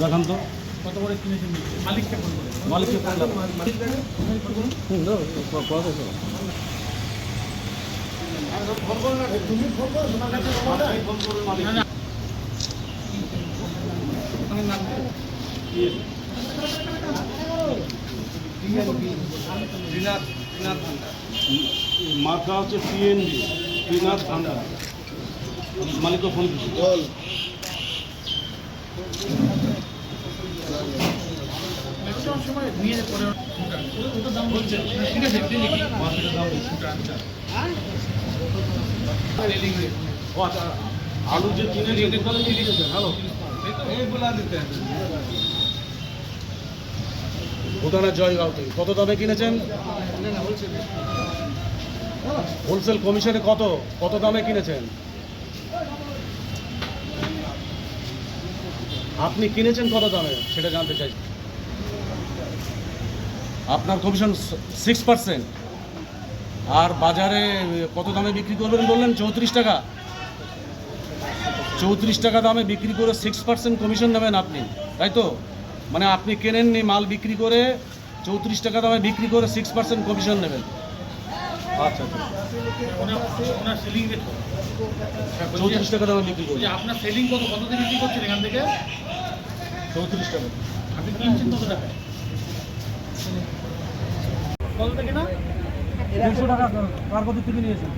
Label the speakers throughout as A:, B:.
A: দেখান তো
B: কত করে? কিনেছেন মালিককে
A: মালিককে মালিককে ফোন
B: আপনি হচ্ছে দাম ওটা আচ্ছা রেলিং রেট
A: ও আচ্ছা আলু যে দিয়ে দিয়েছে হ্যালো ভুটানের জয়গাঁও থেকে। কত দামে কিনেছেন? হোলসেল কমিশনে কত? কত দামে কিনেছেন? আপনি কিনেছেন কত দামে? সেটা জানতে চাই। আপনার কমিশন সিক্স পার্সেন্ট আর বাজারে কত দামে বিক্রি করবেন বললেন? চৌত্রিশ টাকা। চৌত্রিশ টাকা দামে বিক্রি করে সিক্স পার্সেন্ট কমিশন নেবেন আপনি, তাই তো? মানে আপনি কেনেননি মাল বিক্রি করে চৌত্রিশ টাকা দামে বিক্রি করে সিক্স পার্সেন্ট কমিশন নেবেন। আচ্ছা আচ্ছা।
B: ওনার সেলিং রেট
A: চৌত্রিশ টাকা দামে বিক্রি
B: যে আপনার সেলিং কত কত দিয়ে বিক্রি করছেন এখান থেকে?
A: চৌত্রিশ টাকা।
B: আপনি কিনছেন কত টাকায়? কত থেকে না?
A: দেড়শো টাকা কার কত থেকে নিয়েছেন?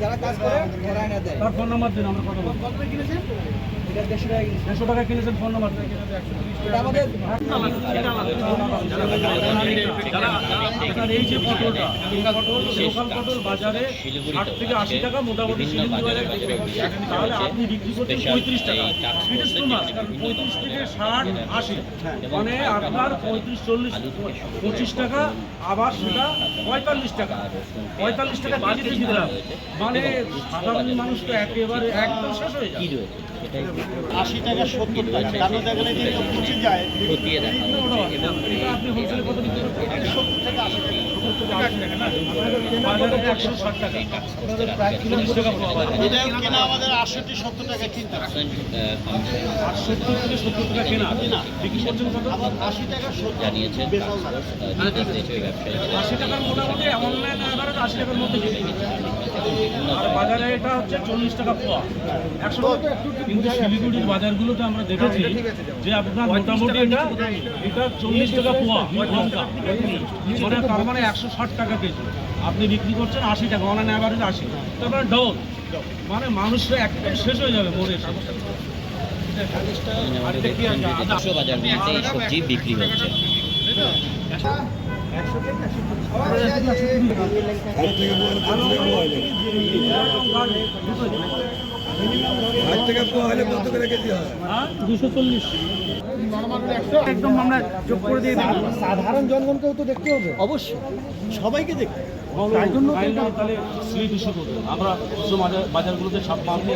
C: যারা কাজ করে
A: তার ফোন নাম্বার দিন আমরা কথা
B: কত কিনেছেন?
A: আপনার মোটামুটি পঁয়ত্রিশ ষাট মানে আপনার পঁয়ত্রিশ চল্লিশ পঁচিশ টাকা আবার সেটা পঁয়তাল্লিশ টাকা। পঁয়তাল্লিশ টাকা দিলাম মানে সাধারণ মানুষ তো একেবারে একদম শেষ হয়ে যায়
D: আশি টাকা সত্তর টাকা। দামে দেখলে কিন্তু পচে যায়। সত্তর থেকে আশি টাকা। আবার আশি
E: জানিয়েছেন
A: টাকার মোটামুটি অনলাইন অ্যাভারেজ আশি টাকার মধ্যে আর বাজারে এটা হচ্ছে চল্লিশ টাকা পোয়া একশো কিন্তু শিলিগুড়ির বাজারগুলোতে আমরা দেখেছি যে আপনার মোটামুটি এটা এটা চল্লিশ টাকা পোয়া লঙ্কা মানে তার মানে একশো ষাট টাকা কেজি। আপনি বিক্রি করছেন আশি টাকা অনলাইন অ্যাভারেজ আশি। তারপরে ডবল মানে মানুষরা একদম শেষ হয়ে যাবে
E: সবজি বিক্রি হচ্ছে
A: দুশো চল্লিশ।
B: একদম আমরা যোগ করে দিয়ে দিই
C: সাধারণ জনগণকেও তো দেখতে হবে।
D: অবশ্যই। সবাইকে দেখতে
A: তাই জন্য তাহলে স্লিপ ইস্যু করবে আমরা খুচরো বাজারগুলোতে সব আসি।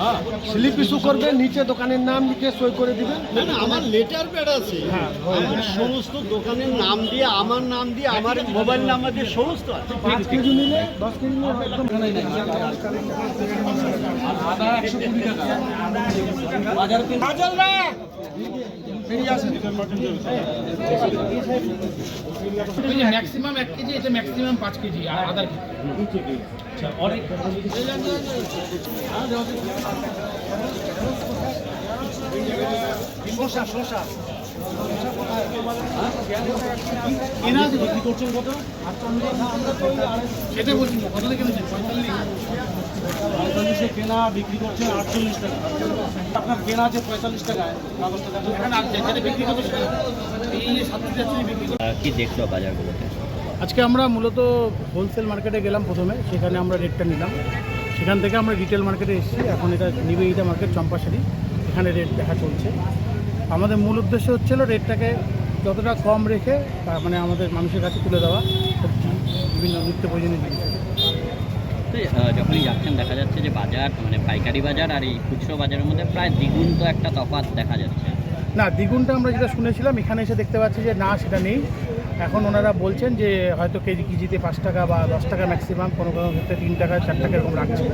A: হ্যাঁ?
C: স্লিপ ইস্যু করবে নিচে দোকানের নাম লিখে সই করে দিবেন।
D: না না আমার লেটার প্যাড আছে। আমার সমস্ত দোকানের নাম দিয়ে আমার নাম দিয়ে আমার মোবাইল নাম্বার দিয়ে সমস্ত আছে।
C: পাঁচ কেজি নিলে দশ কেজি নিলে একদম
A: আদা একশো কুড়ি টাকা। বাজার
B: ম্যাক্সিমাম এক কেজি এটা ম্যাক্সিমাম পাঁচ কেজি। আর আদার কেজি
A: অনেক শশা শশা
B: কেনা আছে
A: বিক্রি করছেন কত
B: সেটা বলছি কত থেকে কিনেছেন? পঁয়তাল্লিশ?
A: পঁয়তাল্লিশে কেনা বিক্রি করছেন আটচল্লিশ টাকা। আপনার কেনা আছে পঁয়তাল্লিশ টাকায় কাগজটা দেখুন
B: যেটা বিক্রি এই যে বিক্রি
E: কি দেখল বাজারগুলোতে?
B: আজকে আমরা মূলত হোলসেল মার্কেটে গেলাম প্রথমে সেখানে আমরা রেটটা নিলাম। সেখান থেকে আমরা রিটেল মার্কেটে এসেছি এখন এটা নিবেদিতা মার্কেট চম্পাশাড়ি এখানে রেট দেখা চলছে। আমাদের মূল উদ্দেশ্য হচ্ছিল রেটটাকে যতটা কম রেখে তার মানে আমাদের মানুষের কাছে তুলে দেওয়া সবজি বিভিন্ন নিত্য প্রয়োজনীয় জিনিস।
E: যখনই যাচ্ছেন দেখা যাচ্ছে যে বাজার মানে পাইকারি বাজার আর এই খুচরো বাজারের মধ্যে প্রায় দ্বিগুণ তো একটা তফাৎ দেখা যাচ্ছে।
B: না দ্বিগুণটা আমরা যেটা শুনেছিলাম এখানে এসে দেখতে পাচ্ছি যে না সেটা নেই। এখন ওনারা বলছেন যে হয়তো কেজি কেজিতে পাঁচ টাকা বা দশ টাকা ম্যাক্সিমাম কোনো কোনো ক্ষেত্রে তিন টাকা চার টাকা এরকম রাখছে।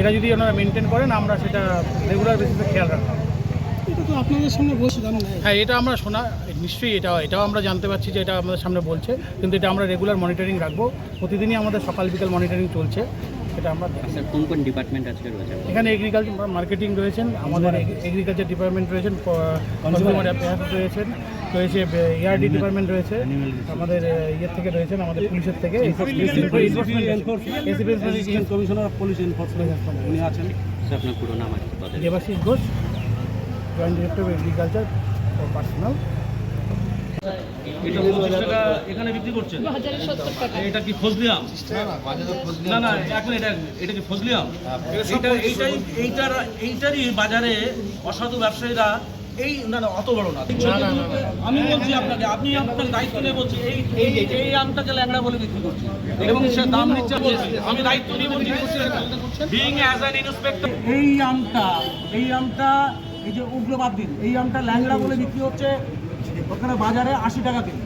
B: এটা যদি ওনারা মেনটেন করেন আমরা সেটা রেগুলার বেসিসে খেয়াল রাখব।
C: এটা তো আপনাদের সামনে বলছি
B: হ্যাঁ এটা আমরা শোনা নিশ্চয়ই এটা এটাও আমরা জানতে পারছি যে এটা আমাদের সামনে বলছে কিন্তু এটা আমরা রেগুলার মনিটরিং রাখব। প্রতিদিনই আমাদের সকাল বিকাল মনিটরিং চলছে এটা আমরা
E: কোন কোন ডিপার্টমেন্ট আজকে রয়েছে?
B: এখানে এগ্রিকালচার মার্কেটিং রয়েছেন আমাদের এগ্রিকালচার ডিপার্টমেন্ট রয়েছেন কনজিউমার অ্যাফেয়ার্স রয়েছেন রয়েছে ইয়ারডি ডিপার্টমেন্ট রয়েছে আমাদের ইয়ের থেকে রয়েছেন আমাদের পুলিশের থেকে।
A: কমিশনার অফ পুলিশ এনফোর্সমেন্ট উনি আছেন
E: আপনার পুরো নাম
B: Debashish Ghosh joint director of agriculture O personal
A: এটা পঁচিশ টাকা এখানে বিক্রি করছেন? এটা কি ফজলিয়াম না না এখন এটা এটা কি এইটাই এইটার এইটারই বাজারে অসাধু ব্যবসায়ীরা এই না না অত বড় না। আমি বলছি আপনাকে আপনি আপনার দায়িত্ব নিয়ে বলছি এই এই এই আমটাকে ল্যাংড়া বলে বিক্রি করছি এবং সে দাম নিচ্ছে আমি- আমি দায়িত্ব নিয়ে বলছি বিং অ্যাজ অ্যান ইন্সপেক্টর এই আমটা এই আমটা এই যে উগ্রবাদ দিন এই আমটা ল্যাংড়া বলে বিক্রি হচ্ছে ওখানে বাজারে আশি টাকা কেজি।